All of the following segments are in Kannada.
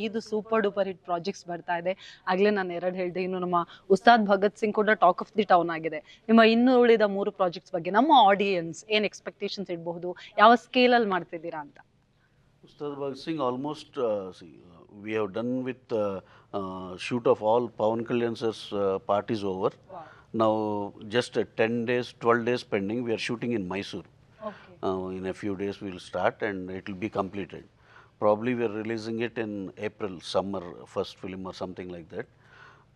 ಐದು ಸೂಪರ್ ಡೂಪರ್ ಹಿಟ್ ಪ್ರಾಜೆಕ್ಟ್ಸ್ ಬರ್ತಾ ಇದೆ. ಆಗ್ಲೇ ನಾನು ಎರಡು ಹೇಳಿದೆ ಇನ್ನು ನಮ್ಮ ಉಸ್ತಾದ್ ಭಗತ್ ಸಿಂಗ್ ಕೂಡ ಟಾಕ್ ಆಫ್ ದಿ ಟೌನ್ ಆಗಿದೆ. ನಿಮ್ಮ ಇನ್ನು ಉಳಿದ ಮೂರು ಪ್ರಾಜೆಕ್ಟ್ಸ್ ಬಗ್ಗೆ ನಮ್ಮ ಆಡಿಯನ್ಸ್ ಏನ್ ಎಕ್ಸ್ಪೆಕ್ಟೇಷನ್ಸ್ ಇಡಬಹುದು? ಯಾವ ಸ್ಕೇಲ್ ಅಲ್ಲಿ ಮಾಡ್ತಿದ್ದೀರಾ ಅಂತ? Ustad Bhagat Singh almost uh, see, uh, we have done with uh, uh, shoot of all Pawan Kalyan sir's uh, part is over. Now just uh, 10 days, 12 days pending, we are shooting in Mysore. Uh, in a few days we will start and it will be completed. Probably we are releasing it in April, summer, first film or something like that.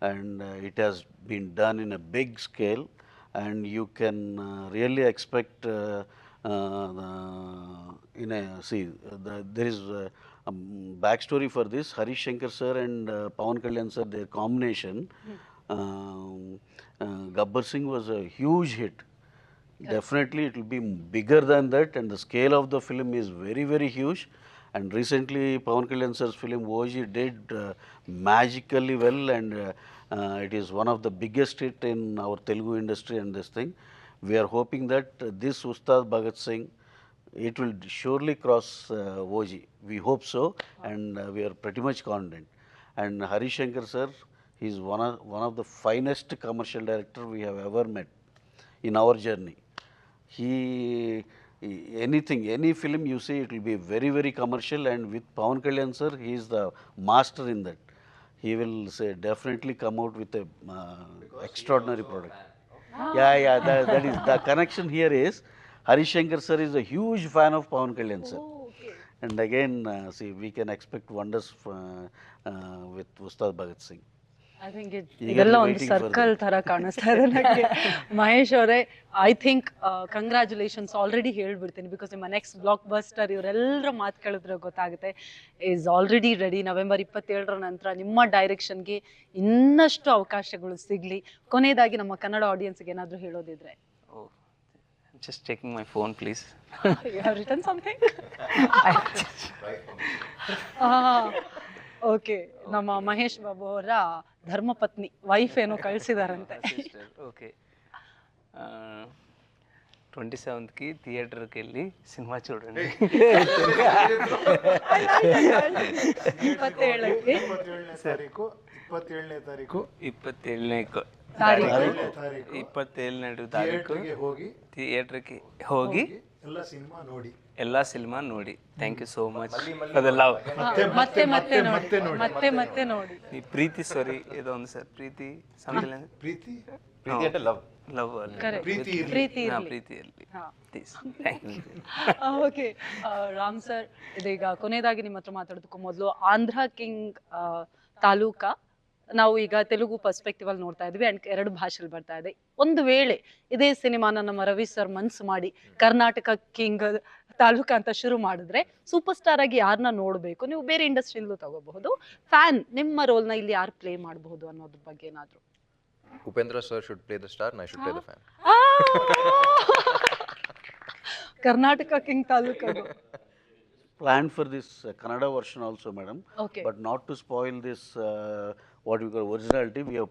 And uh, it has been done in a big scale and you can uh, really expect uh, uh, in a, see, the, there is a, a backstory for this. Harish Shankar sir and uh, Pawan Kalyan sir, their combination, um, uh, Gabbar Singh was a huge hit. Definitely, it will be bigger than that, and the scale of the film is very, very huge. And recently, Pawan Kalyan sir's film Oji did uh, magically well, and uh, uh, it is one of the biggest hit in our Telugu industry. And this thing, we are hoping that this Ustad Bhagat Singh, it will surely cross uh, Oji. We hope so, and uh, we are pretty much confident. And Hari Shankar sir, he is one of one of the finest commercial director we have ever met in our journey. He- anything any film you see it will be very very commercial and with Pawan Kalyan sir he is the master in that. He will say definitely come out with a uh, extraordinary product. Yeah, yeah, that, that is the connection here is Hari Shankar sir is a huge fan of Pawan Kalyan sir. And again, uh, see, we can expect wonders uh, uh, with Ustad Bhagat Singh. I think ಇದೆಲ್ಲ ಒಂದು ಸರ್ಕಲ್ ತರ ಕಾಣಿಸ್ತಾ ಇದೆ ನನಗೆ. ಮಹೇಶ್ ಅವರೇ ಐ ಥಿಂಕ್ ಕಂಗ್ರ್ಯಾಚುಲೇಷನ್ಸ್ ಆಲ್ರೆಡಿ ಹೇಳ್ಬಿಡ್ತೀನಿ ಬಿಕಾಸ್ ನಿಮ್ಮ ನೆಕ್ಸ್ಟ್ ಬ್ಲಾಕ್ ಬಸ್ಟರ್ ಇವರೆಲ್ಲರ ಮಾತು ಕೇಳಿದ್ರೆ ಗೊತ್ತಾಗುತ್ತೆ. ಈಸ್ ಆಲ್ರೆಡಿ ರೆಡಿ ನವೆಂಬರ್ ಇಪ್ಪತ್ತೇಳರ ನಂತರ ನಿಮ್ಮ ಡೈರೆಕ್ಷನ್ಗೆ ಇನ್ನಷ್ಟು ಅವಕಾಶಗಳು ಸಿಗಲಿ. ಕೊನೆಯದಾಗಿ ನಮ್ಮ ಕನ್ನಡ ಆಡಿಯನ್ಸ್ಗೆ ಏನಾದರೂ ಹೇಳೋದಿದ್ರೆ. just taking my phone, please. You have return something okay ನಮ್ಮ ಮಹೇಶ್ ಬಾಬು ಅವರ ಧರ್ಮಪತ್ನಿ ವೈಫ್ ಏನೋ ಕಳಿಸಿದಾರಂತೆ Sister, okay. ట్వంటీ సెవెంత్కి థియేటర్కి వెళ్ళి సినిమా చూడండి ಇಪ್ಪತ್ತೇಳಕ್ಕೆ ಇಪ್ಪತ್ತೇಳನೇ ತಾರೀಕು ಇಪ್ಪತ್ತೇಳನೇ ತಾರೀಕು ಇಪ್ಪತ್ತೇಳನೇ ತಾರೀಕು ತಾರೀಕು ಇಪ್ಪತ್ತೇಳನೇ ತಾರೀಕು ಥಿಯೇಟರ್ಗೆ ಹೋಗಿ ಥಿಯೇಟರ್ಗೆ ಹೋಗಿ ಎಲ್ಲ ಸಿನಿಮಾ ನೋಡಿ. ಎಲ್ಲ ಸಿನಿಮಾ ನೋಡಿ. ಥ್ಯಾಂಕ್ ಯು ಸೋ ಮಚ್ ಅದೆಲ್ಲ ಲವ್ ಮತ್ತೆ ಮತ್ತೆ ನೋಡಿ. ಮತ್ತೆ ಮತ್ತೆ ನೋಡಿ. ಈ ಪ್ರೀತಿ ಸಾರಿ ಇದು ಒಂದು ಸರ್. ಪ್ರೀತಿ ಸಮಥಿಂಗ್ ಪ್ರೀತಿ? ಪ್ರೀತಿ ಅಂದ್ರೆ ಲವ್ ಲವ್. ಪ್ರೀತಿ ಇರ್ಲಿ. ಪ್ರೀತಿ ಹಾ ಪ್ರೀತಿ ಇರಲಿ. ಹಾ. Please thank you okay Ram sir ಇದೀಗ ಕೊನೆಯದಾಗಿ ನಿಮ್ಮ ಹತ್ರ ಮಾತಾಡೋದಕ್ಕೂ ಮೊದಲು ಆಂಧ್ರ ಕಿಂಗ್ ತಾಲೂಕಾ. ನಾವು ಈಗ ತೆಲುಗು ಪರ್ಸ್ಪೆಕ್ಟಿವ್ ಅಲ್ಲಿ ನೋಡ್ತಾ ಇದ್ವಿ ಅಂಡ್ ಎರಡು ಭಾಷೆಲಿ ಬರ್ತಾ ಇದೆ. ಒಂದು ವೇಳೆ ಇದೇ ಸಿನಿಮಾನ ನಮ್ಮ ರವಿ ಸರ್ ಮನ್ಸು ಮಾಡಿ ಕರ್ನಾಟಕ ಕಿಂಗ್ ತಾಲೂಕ ಅಂತ ಶುರು ಮಾಡಿದ್ರೆ ಸೂಪರ್ ಸ್ಟಾರ್ ಆಗಿ ಯಾರನ್ನ ನೋಡಬೇಕು? ನೀವು ಬೇರೆ ಇಂಡಸ್ಟ್ರಿಯಲ್ಲೂ ತಗೋಬಹುದು. ಫ್ಯಾನ್ ನಿಮ್ಮ ರೋಲ್ನ ಇಲ್ಲಿ ಯಾರು ಪ್ಲೇ ಮಾಡಬಹುದು ಅನ್ನೋದ್ರ ಬಗ್ಗೆ ಏನಾದರೂ? Upendra sir should play the star ನೈ should play the fan Karnataka king Taluka plan for this uh, Kannada version also, madam. Okay But not to spoil this, uh, what we call originality, we have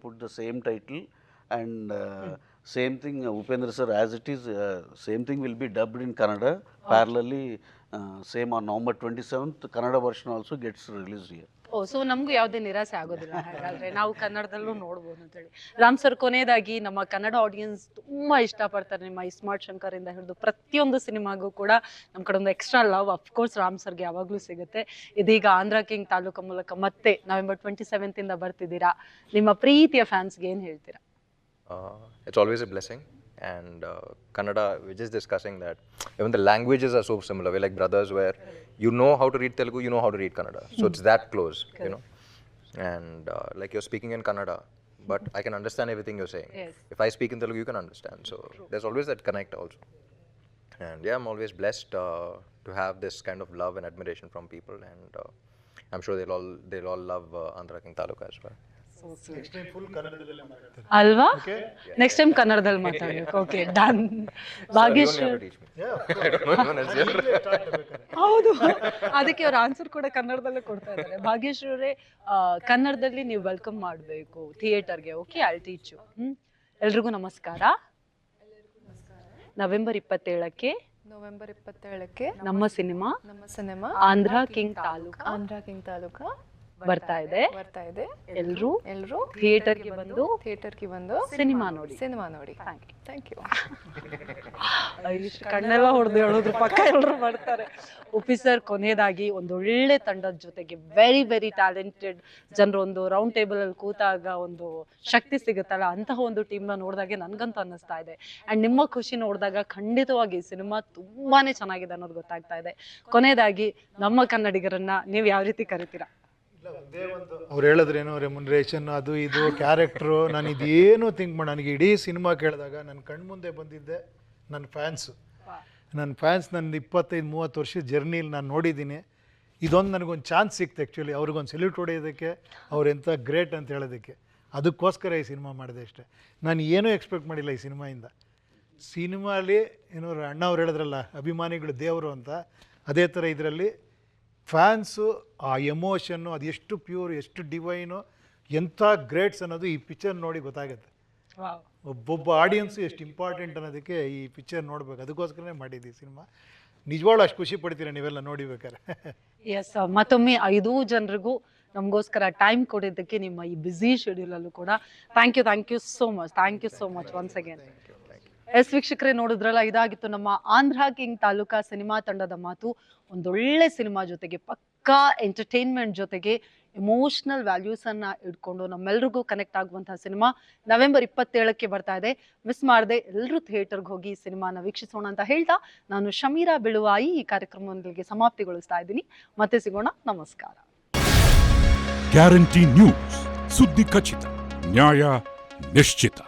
and uh, same thing, uh, Upendra sir, as it is, uh, same thing will be dubbed in Kannada. Parallelly, uh, same on November 27th, Kannada version also gets released here. Oh so ನಮಗೂ ಯಾವುದೇ ನಿರಾಸೆ ಆಗೋದಿಲ್ಲ ಹಾಗಾದ್ರೆ. ನಾವು ಕನ್ನಡದಲ್ಲೂ ನೋಡ್ಬೋದು ಅಂತೇಳಿ. ರಾಮ್ ಸರ್ ಕೊನೆಯದಾಗಿ ನಮ್ಮ ಕನ್ನಡ ಆಡಿಯನ್ಸ್ ತುಂಬಾ ಇಷ್ಟಪಡ್ತಾರೆ ನಿಮ್ಮ ಈ ಸ್ಮಾರ್ಟ್ ಶಂಕರ್ ಇಂದ ಹಿಡಿದು ಪ್ರತಿಯೊಂದು ಸಿನಿಮಾಗೂ ಕೂಡ ನಮ್ಮ ಕಡೆ ಒಂದು ಎಕ್ಸ್ಟ್ರಾ ಲವ್ ಅಫ್ಕೋರ್ಸ್ ರಾಮ್ ಸರ್ಗೆ ಯಾವಾಗಲೂ ಸಿಗುತ್ತೆ. ಇದೀಗ ಆಂಧ್ರ ಕಿಂಗ್ ತಾಲೂಕು ಮೂಲಕ ಮತ್ತೆ ನವೆಂಬರ್ ಟ್ವೆಂಟಿ ಸೆವೆಂತ್ ಇಂದ ಬರ್ತಿದ್ದೀರಾ. ನಿಮ್ಮ ಪ್ರೀತಿಯ ಫ್ಯಾನ್ಸ್ಗೆ ಏನ್ ಹೇಳ್ತೀರಾ? It's always a blessing. And uh, Kannada, we're just discussing that even the languages are so similar. We're like brothers where you know how to read Telugu, you know how to read Kannada. So it's that close, you know. And uh, like you're speaking in Kannada, but I can understand everything you're saying. Yes. If I speak in Telugu, you can understand. So there's always that connect also. And yeah, I'm always blessed uh, to have this kind of love and admiration from people. And uh, I'm sure they'll all they'll all love uh, Andhra King Taluka as well. ಅಲ್ವಾ? ನೆಕ್ಸ್ಟ್ ಟೈಮ್ ಕನ್ನಡದಲ್ಲಿ ಮಾತಾಡ್ಬೇಕು. Okay done Bhagyashree. ಹೌದು. ಅದಕ್ಕೆ ಅವ್ರ ಆನ್ಸರ್ ಕೂಡ ಕನ್ನಡದಲ್ಲೇ ಕೊಡ್ತಾ ಇದ್ದಾರೆ. ಭಾಗ್ಯಶ್ರೀ ಅವರೇ ಕನ್ನಡದಲ್ಲಿ ನೀವು ವೆಲ್ಕಮ್ ಮಾಡಬೇಕು. ಥಿಯೇಟರ್ಗೆ ಓಕೆ ಐ ಟೀಚು ಹ್ಮ್? ಎಲ್ರಿಗೂ ನಮಸ್ಕಾರ. ನವೆಂಬರ್ ಇಪ್ಪತ್ತೇಳಕ್ಕೆ ನವೆಂಬರ್ ಇಪ್ಪತ್ತೇಳಕ್ಕೆ ನಮ್ಮ ಸಿನಿಮಾ ನಮ್ಮ cinema Andhra king Taluka. Andhra king Taluka. ಬರ್ತಾ ಇದೆ. ಬರ್ತಾ ಇದೆ. ಎಲ್ಲರೂ ಎಲ್ಲರೂ ಥಿಯೇಟರ್ಗೆ ಬಂದು ಥಿಯೇಟರ್ಗೆ ಬಂದು ಸಿನಿಮಾ ನೋಡಿ. ಸಿನಿಮಾ ನೋಡಿ. Thank you. ಕಣ್ಣೆಲ್ಲ ಹೊಡೆದು ಹೇಳೋದ್ರ ಪಕ್ಕ ಎಲ್ಲರೂ ಬರ್ತಾರೆ ಒಫೀಸರ್ ಸರ್ ಕೊನೆಯದಾಗಿ ಒಂದು ಒಳ್ಳೆ ತಂಡದ ಜೊತೆಗೆ ವೆರಿ ವೆರಿ ಟ್ಯಾಲೆಂಟೆಡ್ ಜನರು ಒಂದು ರೌಂಡ್ ಟೇಬಲ್ ಅಲ್ಲಿ ಕೂತಾಗ ಒಂದು ಶಕ್ತಿ ಸಿಗುತ್ತಲ್ಲ ಅಂತಹ ಒಂದು ಟೀಮ್ನ ನೋಡಿದಾಗ ನನ್ಗಂತೂ ಅನ್ನಿಸ್ತಾ ಇದೆ. ಅಂಡ್ ನಿಮ್ಮ ಖುಷಿ ನೋಡಿದಾಗ ಖಂಡಿತವಾಗಿ ಸಿನಿಮಾ ತುಂಬಾನೇ ಚೆನ್ನಾಗಿದೆ ಅನ್ನೋದು ಗೊತ್ತಾಗ್ತಾ ಇದೆ. ಕೊನೆಯದಾಗಿ ನಮ್ಮ ಕನ್ನಡಿಗರನ್ನ ನೀವು ಯಾವ ರೀತಿ ಕರಿತೀರಾ? ಅವ್ರು ಹೇಳಿದ್ರೇನು ರೆಮ್ಯುನರೇಷನ್ ಅದು ಇದು ಕ್ಯಾರೆಕ್ಟ್ರು ನಾನು ಇದೇನು ಥಿಂಕ್ ಮಾಡಿ ನನಗೆ ಇಡೀ ಸಿನಿಮಾ ಕೇಳಿದಾಗ ನನ್ನ ಕಣ್ಮುಂದೆ ಬಂದಿದ್ದೆ ನನ್ನ ಫ್ಯಾನ್ಸು ನನ್ನ ಫ್ಯಾನ್ಸ್ ನನ್ನ ಇಪ್ಪತ್ತೈದು, ಮೂವತ್ತು ವರ್ಷದ ಜರ್ನಿಲಿ ನಾನು ನೋಡಿದ್ದೀನಿ. ಇದೊಂದು ನನಗೊಂದು ಚಾನ್ಸ್ ಸಿಕ್ತು ಆ್ಯಕ್ಚುಲಿ ಅವ್ರಿಗೊಂದು ಸೆಲ್ಯೂಟ್ ಹೊಡೆಯೋದಕ್ಕೆ, ಅವ್ರು ಎಂಥ ಗ್ರೇಟ್ ಅಂತ ಹೇಳೋದಕ್ಕೆ. ಅದಕ್ಕೋಸ್ಕರ ಈ ಸಿನಿಮಾ ಮಾಡಿದೆ ಅಷ್ಟೇ. ನಾನು ಏನೂ ಎಕ್ಸ್ಪೆಕ್ಟ್ ಮಾಡಿಲ್ಲ ಈ ಸಿನಿಮಾಯಿಂದ ಸಿನಿಮಾಲಿ ಏನೋ ಅಣ್ಣ ಅವ್ರು ಹೇಳಿದ್ರಲ್ಲ, ಅಭಿಮಾನಿಗಳು ದೇವರು ಅಂತ. ಅದೇ ಥರ ಇದರಲ್ಲಿ ಫ್ಯಾನ್ಸು ಆ ಎಮೋಷನ್ನು ಅದು ಎಷ್ಟು ಪ್ಯೂರ್ ಎಷ್ಟು ಡಿವೈನು ಎಂಥ ಗ್ರೇಟ್ಸ್ ಅನ್ನೋದು ಈ ಪಿಕ್ಚರ್ ನೋಡಿ ಗೊತ್ತಾಗುತ್ತೆ. ಒಬ್ಬೊಬ್ಬ ಆಡಿಯನ್ಸು ಎಷ್ಟು ಇಂಪಾರ್ಟೆಂಟ್ ಅನ್ನೋದಕ್ಕೆ ಈ ಪಿಕ್ಚರ್ ನೋಡ್ಬೇಕು. ಅದಕ್ಕೋಸ್ಕರನೇ ಮಾಡಿದ್ದು ಈ ಸಿನಿಮಾ ನಿಜವಾಗ್ಲೂ ಅಷ್ಟು ಖುಷಿ ಪಡ್ತೀರಾ ನೀವೆಲ್ಲ ನೋಡಿಬೇಕಾರೆ ಎಸ್ ಮತ್ತೊಮ್ಮೆ ಐದು ಜನರಿಗೂ ನಮಗೋಸ್ಕರ ಟೈಮ್ ಕೊಡಿದ್ದಕ್ಕೆ ನಿಮ್ಮ ಈ ಬ್ಯುಸಿ ಶೆಡ್ಯೂಲಲ್ಲೂ ಕೂಡ. Thank you thank you so much thank you so much once again yes ವೀಕ್ಷಕರೇ ನೋಡಿದ್ರಲ್ಲ, ಇದಾಗಿತ್ತು ನಮ್ಮ ಆಂಧ್ರ ಕಿಂಗ್ ತಾಲೂಕಾ ಸಿನಿಮಾ ತಂಡದ ಮಾತು. ಒಂದೊಳ್ಳೆ ಸಿನಿಮಾ ಜೊತೆಗೆ ಪಕ್ಕಾ ಎಂಟರ್ಟೈನ್ಮೆಂಟ್ ಜೊತೆಗೆ ಎಮೋಷನಲ್ ವ್ಯಾಲ್ಯೂಸ್ ಅನ್ನ ಇಟ್ಕೊಂಡು ನಮ್ಮೆಲ್ರಿಗೂ ಕನೆಕ್ಟ್ ಆಗುವಂತಹ ಸಿನಿಮಾ ನವೆಂಬರ್ ಇಪ್ಪತ್ತೇಳಕ್ಕೆ ಬರ್ತಾ ಇದೆ. ಮಿಸ್ ಮಾಡದೆ ಎಲ್ಲರೂ ಥಿಯೇಟರ್ಗೆ ಹೋಗಿ ಸಿನಿಮಾನ ವೀಕ್ಷಿಸೋಣ ಅಂತ ಹೇಳ್ತಾ ನಾನು ಶಮೀರಾ ಬಿಳುವಾಯಿ ಈ ಕಾರ್ಯಕ್ರಮದೊಂದಿಗೆ ಸಮಾಪ್ತಿಗೊಳಿಸ್ತಾ ಇದ್ದೀನಿ. ಮತ್ತೆ ಸಿಗೋಣ, ನಮಸ್ಕಾರ. ಗ್ಯಾರಂಟಿ ನ್ಯೂಸ್ ಸುದ್ದಿ ಖಚಿತ, ನ್ಯಾಯ ನಿಶ್ಚಿತ.